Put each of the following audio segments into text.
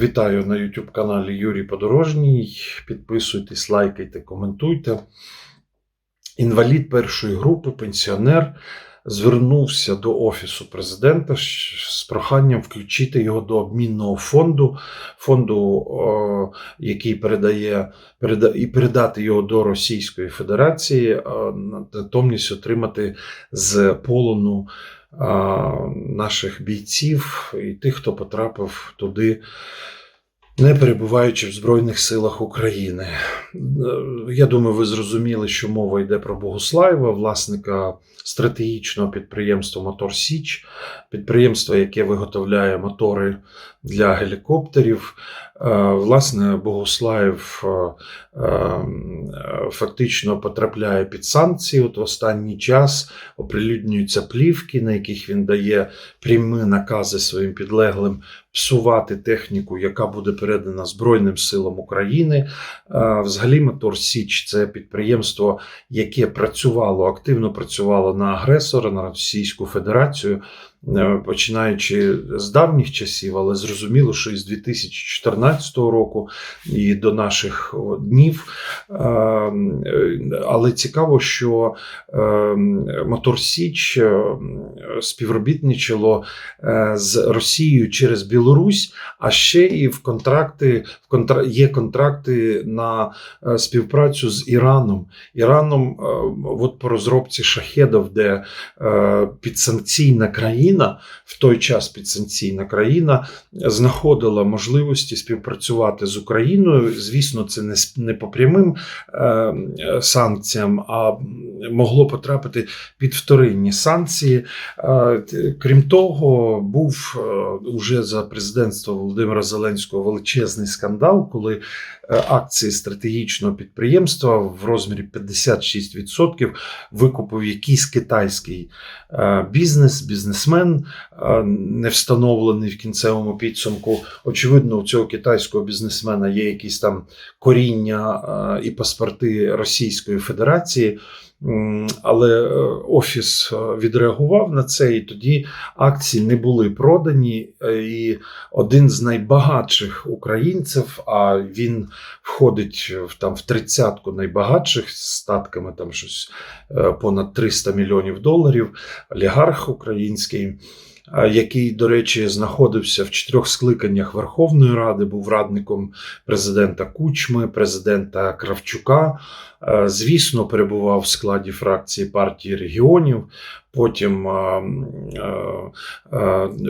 Вітаю на YouTube каналі Юрій Подорожній. Підписуйтесь, лайкайте, коментуйте. Інвалід першої групи, пенсіонер, звернувся до Офісу президента з проханням включити його до обмінного фонду, фонду, який передає і передати його до Російської Федерації, натомість отримати з полону наших бійців і тих, хто потрапив туди, не перебуваючи в Збройних силах України. Я думаю, ви зрозуміли, що мова йде про Богуслаєва, власника стратегічного підприємства Мотор Січ, підприємство, яке виготовляє мотори для гелікоптерів. Е, Власне, Богуслаєв е, е, фактично потрапляє під санкції. От в останній час оприлюднюються плівки, на яких він дає прямі накази своїм підлеглим псувати техніку, яка буде передана Збройним силам України. Взагалі, Мотор Січ це підприємство, яке працювало, активно працювало на агресора, на Російську Федерацію. Е, Починаючи з давніх часів, але зрозуміло, що із 2014 року і до наших днів. Е, е, Але цікаво, що Мотор Січ співробітничало з Росією через Білорусь, а ще і в контракти в контра... є контракти на співпрацю з Іраном. Іраном, от по розробці шахедів, де підсанкційна країна, в той час підсанкційна країна знаходила можливості співпрацювати з Україною. Звісно, це не, по прямим е, санкціям, а могло потрапити під вторинні санкції. Е, Крім того, був е, уже за президентства Володимира Зеленського величезний скандал, коли е, акції стратегічного підприємства в розмірі 56% викупив якийсь китайський бізнес, бізнесмен, е, не встановлений в кінцевому підсумку. Очевидно, у цього китайського бізнесмена є якісь там коріння і паспорти Російської Федерації. Але е, офіс е, відреагував на це, і тоді акції не були продані. е, І один з найбагатших українців, а він входить в там в тридцятку найбагатших з статками, там щось понад 300 мільйонів доларів, олігарх український. Який, до речі, знаходився в чотирьох скликаннях Верховної Ради, був радником президента Кучми, президента Кравчука. Звісно, перебував в складі фракції партії регіонів. Потім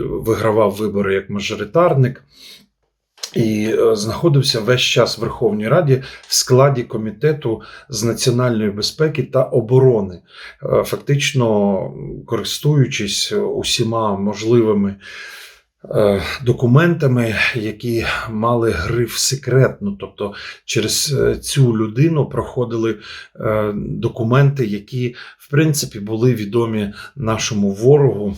вигравав вибори як мажоритарник. І е, знаходився весь час в Верховній Раді в складі комітету з національної безпеки та оборони, Е, фактично користуючись усіма можливими е, документами, які мали гриф секретно, тобто через цю людину проходили документи, які в принципі були відомі нашому ворогу.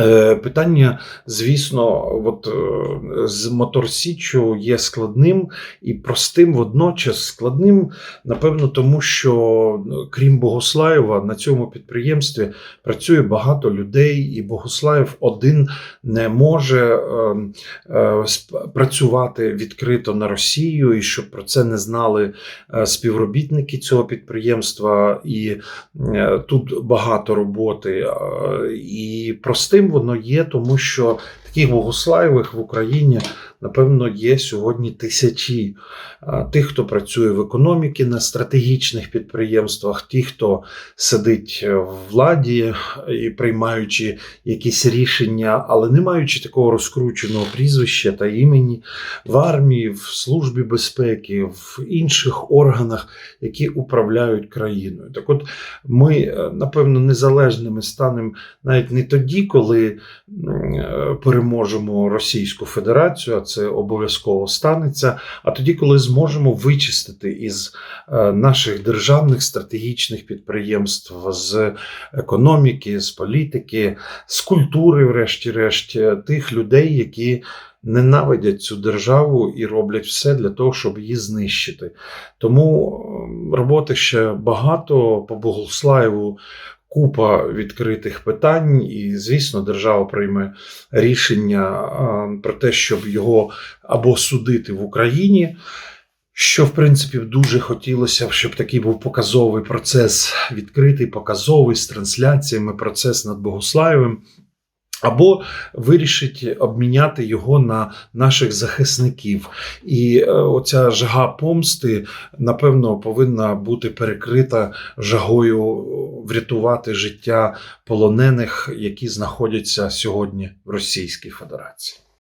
Е, Питання, звісно, от е, з моторсіччю є складним і простим водночас складним, напевно, тому що ну, крім Богослаєва на цьому підприємстві працює багато людей, і Богослаєв один не може е, е, працювати відкрито на Росію, і щоб про це не знали співробітники цього підприємства. І тут багато роботи. І простим воно є, тому що таких Богослаєвих в Україні, напевно, є сьогодні тисячі тих, хто працює в економіці на стратегічних підприємствах, ті, хто сидить в владі і приймаючи якісь рішення, але не маючи такого розкрученого прізвища та імені в армії, в службі безпеки, в інших органах, які управляють країною. Так, от ми, е, напевно, незалежними станемо навіть не тоді, коли е, переможемо Російську Федерацію, а це обов'язково станеться. А тоді, коли зможемо вичистити із е, наших державних стратегічних підприємств, з економіки, з політики, з культури, врешті-решт, е, тих людей, які ненавидять цю державу і роблять все для того, щоб її знищити. Тому роботи ще багато по Богослаєву купа відкритих питань, і, звісно, держава прийме рішення про те, щоб його або судити в Україні. Що, в принципі, дуже хотілося б, щоб такий був показовий процес, відкритий, показовий з трансляціями, процес над Богославівим, або вирішить обміняти його на наших захисників. І е, оця жага помсти, напевно, повинна бути перекрита жагою врятувати життя полонених, які знаходяться сьогодні в Російській Федерації.